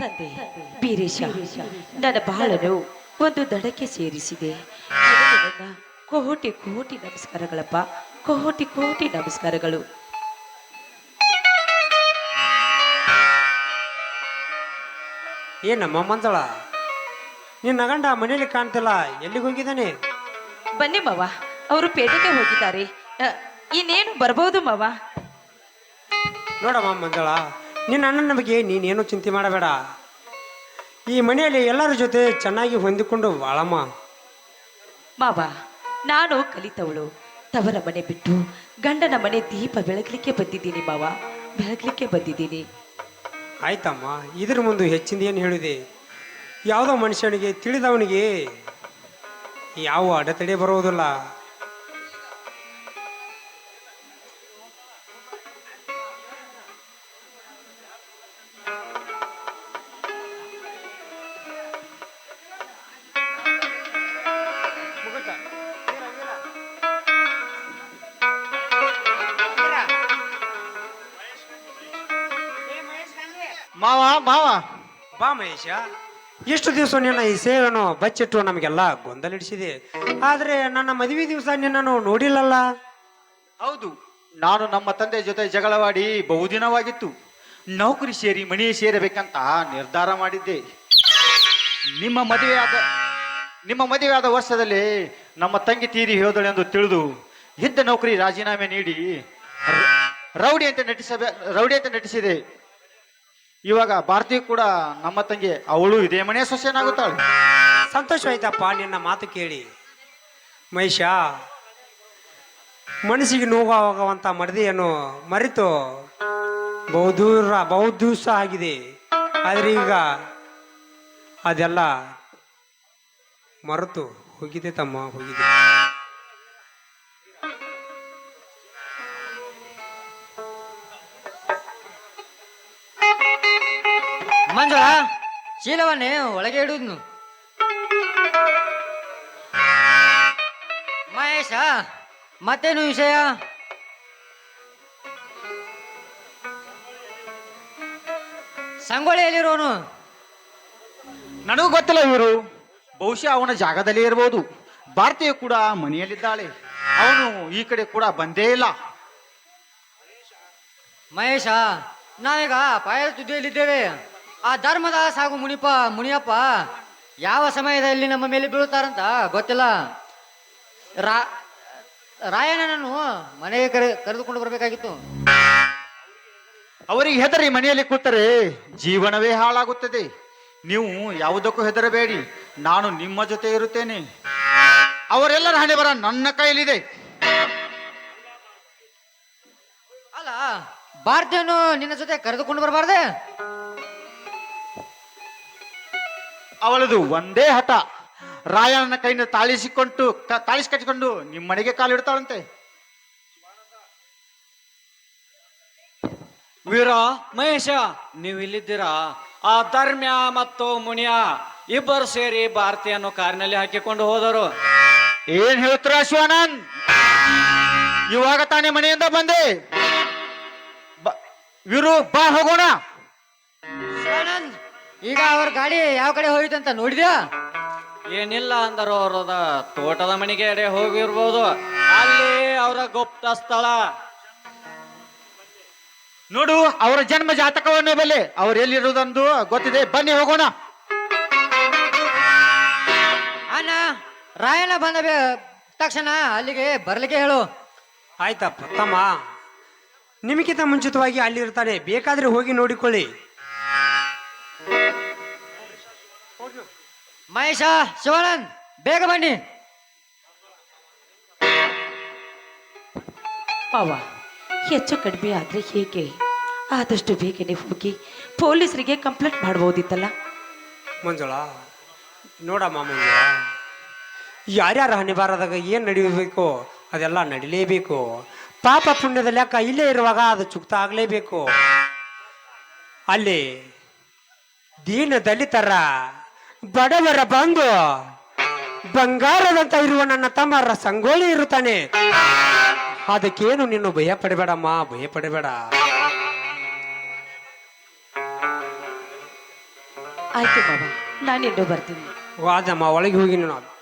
ತಂದೆ ಬೀರೇಶ ನನ್ನ ಬಾಳನು ಒಂದು ದಡಕ್ಕೆ ಸೇರಿಸಿದೆ. ಕೋಟಿ ಕೋಟಿ ನಮಸ್ಕಾರಗಳಪ್ಪ ಕೋಟಿ ಕೋಟಿ ನಮಸ್ಕಾರಗಳು. ಏನಮ್ಮ ಮಂಜಳ? ನಿನ್ನ ಗಂಡ ಮನೆಯಲ್ಲಿ ಕಾಣ್ತಿಲ್ಲ ಎಲ್ಲಿಗೆ ಹೋಗಿದ್ದಾನೆ? ಬನ್ನಿ ಮಾವ ಅವರು ಪೇಟೆಗೆ ಹೋಗಿದ್ದಾರೆ. ಅ, ಇನ್ನೇನು ಬರ್ಬೋದು ಮಾವ? ನೋಡಮ್ಮ ಮಂಜಳ ನಿನ್ನ ಅಣ್ಣನ ಬಗ್ಗೆ ನೀನೇನು ಚಿಂತೆ ಮಾಡಬೇಡ. ಈ ಮನೆಯಲ್ಲಿ ಎಲ್ಲರ ಜೊತೆ ಚೆನ್ನಾಗಿ ಹೊಂದಿಕೊಂಡು ಬಾಳಮ್ಮ ಬಾಬಾ ನಾನು ಕಲಿತವಳು. ತವರ ಮನೆ ಬಿಟ್ಟು ಗಂಡನ ಮನೆ ದೀಪ ಬೆಳಗ್ಲಿಕ್ಕೆ ಬಂದಿದ್ದೀನಿ ಬಾಬಾ ಬೆಳಗ್ಲಿಕ್ಕೆ ಬಂದಿದ್ದೀನಿ. ಆಯ್ತಮ್ಮ ಇದ್ರ ಮುಂದೆ ಹೆಚ್ಚಿಂದ ಏನು ಹೇಳಿದೆ? ಯಾವುದೋ ಮನುಷ್ಯನಿಗೆ ತಿಳಿದವನಿಗೆ ಯಾವ ಅಡೆತಡೆ ಬರುವುದಿಲ್ಲ. ಮಾವ ಮಾವ ಬಾ ಮಹೇಶ. ಎಷ್ಟು ದಿವಸ ನಿನ್ನ ಈ ಸೇವೆಯನ್ನು ಬಚ್ಚಿಟ್ಟು ನಮಗೆಲ್ಲ ಗೊಂದಲಿಡಿಸಿದೆ. ಆದರೆ ನನ್ನ ಮದುವೆ ದಿವಸ ನಿನ್ನನ್ನು ನೋಡಿಲ್ಲಲ್ಲ? ಹೌದು. ನಾನು ನಮ್ಮ ತಂದೆ ಜೊತೆ ಜಗಳವಾಡಿ ಬಹುದಿನವಾಗಿತ್ತು. ನೌಕರಿ ಸೇರಿ ಮನೆ ಸೇರಬೇಕಂತ ನಿರ್ಧಾರ ಮಾಡಿದ್ದೆ. ನಿಮ್ಮ ಮದುವೆಯಾದ ನಿಮ್ಮ ಮದುವೆಯಾದ ವರ್ಷದಲ್ಲಿ ನಮ್ಮ ತಂಗಿ ತೀರಿ ಎಂದು ತಿಳಿದು ಇದ್ದ ನೌಕರಿ ರಾಜೀನಾಮೆ ನೀಡಿ ರೌಡಿ ಅಂತ ನಟಿಸಬೇ ರೌಡಿ ಅಂತ ನಟಿಸಿದೆ. ಇವಾಗ ಭಾರತಿ ಕೂಡ ನಮ್ಮ ತಂಗಿ, ಅವಳು ಇದೇ ಮನೆಯ ಸೊಸೆನಾಗುತ್ತಾಳೆ ಸಂತೋಷವಾಯ್ತಪ್ಪ ನಿನ್ನ ಮಾತು ಕೇಳಿ. ಮಹಿಷ ಮನಸ್ಸಿಗೆ ನೋವಾಗುವಂತ ಮಡದಿಯನ್ನು ಮರೆತು ಬಹುದೂರ ಬಹು ದಿವಸ ಆಗಿದೆ. ಆದರೆ ಈಗ ಅದೆಲ್ಲ ಮರೆತು ಹೋಗಿದೆ ತಮ್ಮ, ಹೋಗಿದೆ. ಮಂಜುಳ ಚೀಲವನ್ನೇ ಒಳಗೆ ಇಡುದ್ನು. ಮಹೇಶ ಮತ್ತೇನು ವಿಷಯ? ಸಂಗೊಳ್ಳಿಯಲ್ಲಿರೋನು. ನನಗೂ ಗೊತ್ತಿಲ್ಲ ಇವರು. ಬಹುಶಃ ಅವನ ಜಾಗದಲ್ಲಿ ಇರಬಹುದು ಭಾರತೀಯ ಕೂಡ ಮನೆಯಲ್ಲಿದ್ದಾಳೆ. ಅವನು ಈ ಕಡೆ ಕೂಡ ಬಂದೇ ಇಲ್ಲ. ಮಹೇಶ ನಾವೀಗ ಪಾಯದ ತುದಿಯಲ್ಲಿದ್ದೇವೆ. ಆ ಧರ್ಮದಾಸ ಹಾಗೂ ಮುನಿಪ ಮುನಿಯಪ್ಪ ಯಾವ ಸಮಯದಲ್ಲಿ ನಮ್ಮ ಮೇಲೆ ಬೀಳುತ್ತಾರಂತ ಗೊತ್ತಿಲ್ಲ. ರಾ ರಾಯಣ್ಣನನ್ನು ಮನೆಗೆ ಕರೆ ಕರೆದುಕೊಂಡು ಬರಬೇಕಾಗಿತ್ತು. ಅವರಿಗೆ ಹೆದರಿ ಮನೆಯಲ್ಲಿ ಕೂತರೆ ಜೀವನವೇ ಹಾಳಾಗುತ್ತದೆ. ನೀವು ಯಾವುದಕ್ಕೂ ಹೆದರಬೇಡಿ. ನಾನು ನಿಮ್ಮ ಜೊತೆ ಇರುತ್ತೇನೆ. ಅವರೆಲ್ಲರ ಹಣೆ ಬರ ನನ್ನ ಕೈಯಲ್ಲಿದೆ. ಅಲ್ಲ ಬಾರ್ದೇನು ನಿನ್ನ ಜೊತೆ ಕರೆದುಕೊಂಡು ಬರಬಾರ್ದೆ? ಅವಳದು ಒಂದೇ ಹಠ. ರಾಯಣ್ಣನ ಕೈಯಿಂದ ತಾಳಿಸಿಕೊಂಡು ತಾಳಿಸಿ ಕಟ್ಟಿಕೊಂಡು ನಿಮ್ಮ ಮನೆಗೆ ಕಾಲಿಡ್ತಾಳಂತೆ ವೀರ ಮಹೇಶ ನೀವು ಇಲ್ಲಿದ್ದೀರಾ? ಆ ಧರ್ಮ್ಯ ಮತ್ತು ಮುನಿಯ ಇಬ್ಬರು ಸೇರಿ ಭಾರತೀಯನ್ನು ಕಾರಿನಲ್ಲಿ ಹಾಕಿಕೊಂಡು ಹೋದರು. ಏನ್ ಹೇಳ್ತೀರ ಶಿವಾನಂದ್? ಇವಾಗ ತಾನೇ ಮನೆಯಿಂದ ಬಂದೆ. ಬ- ವೀರು ಬಾ ಹೋಗೋಣ. ಶಿವಾನಂದ್ ಈಗ ಅವ್ರ ಗಾಡಿ ಯಾವ ಕಡೆ ಹೋಯ್ತು ಅಂತ ನೋಡಿದ್ಯಾ? ಏನಿಲ್ಲ ಅಂದರು ಅವ್ರದ ತೋಟದ ಮನೆಗೆ ಎಡೆ ಹೋಗಿರ್ಬೋದು. ಅಲ್ಲಿ ಅವರ ಗುಪ್ತ ಸ್ಥಳ. ನೋಡು ಅವರ ಜನ್ಮ ಜಾತಕವನ್ನು ಬಲ್ಲಿ. ಅವ್ರು ಎಲ್ಲಿರುವುದಂದು ಗೊತ್ತಿದೆ. ಬನ್ನಿ ಹೋಗೋಣ. ಅಣ್ಣ ರಾಯಣ್ಣ ಬಂದ ಬೇ- ತಕ್ಷಣ ಅಲ್ಲಿಗೆ ಬರ್ಲಿಕ್ಕೆ ಹೇಳು. ಆಯ್ತಪ್ಪ ತಮ್ಮ. ನಿಮಗಿಂತ ಮುಂಚಿತವಾಗಿ ಅಲ್ಲಿರ್ತಾನೆ. ಬೇಕಾದ್ರೆ ಹೋಗಿ ನೋಡಿಕೊಳ್ಳಿ. ಮಹೇಶ ಶಿವಾನಂದ್ ಬೇಗ ಬನ್ನಿ. ಮಾವ ಹೆಚ್ಚು ಕಡಿಮೆ ಆದರೆ ಹೇಗೆ? ಆದಷ್ಟು ಬೇಗನೆ ಹೋಗಿ ಪೊಲೀಸರಿಗೆ ಕಂಪ್ಲೇಂಟ್ ಮಾಡ್ಬೋದಿತ್ತಲ್ಲ? ಮಂಜುಳ ನೋಡಮ್ಮ ಮಂಜುಳ ಯಾರ್ಯಾರ ಹನಿಬಾರದಾಗ ಬಾರದಾಗ ಏನು ನಡೀಬೇಕು? ಅದೆಲ್ಲ ನಡಿಲೇಬೇಕು. ಪಾಪ ಪುಣ್ಯದ ಲೆಕ್ಕ ಇಲ್ಲೇ ಇರುವಾಗ ಅದು ಚುಕ್ತ ಆಗ್ಲೇಬೇಕು ಅಲ್ಲಿ ದೀನ ದಲಿತರ ಬಡವರ ಬಂದು ಬಂಗಾರದಂತ ಇರುವ ನನ್ನ ತಮ್ಮ ಸಂಗೋಳಿ ಇರುತ್ತಾನೆ. ಅದಕ್ಕೇನು ನೀನು ಭಯ ಪಡಬೇಡಮ್ಮ ಭಯ ಪಡಬೇಡ ಆಯ್ತು ಬಾಬಾ ನಾನಿಂದು ಬರ್ತೀನಿ. ವಾದಮ್ಮ ಒಳಗೆ ಹೋಗಿ ನೀನು.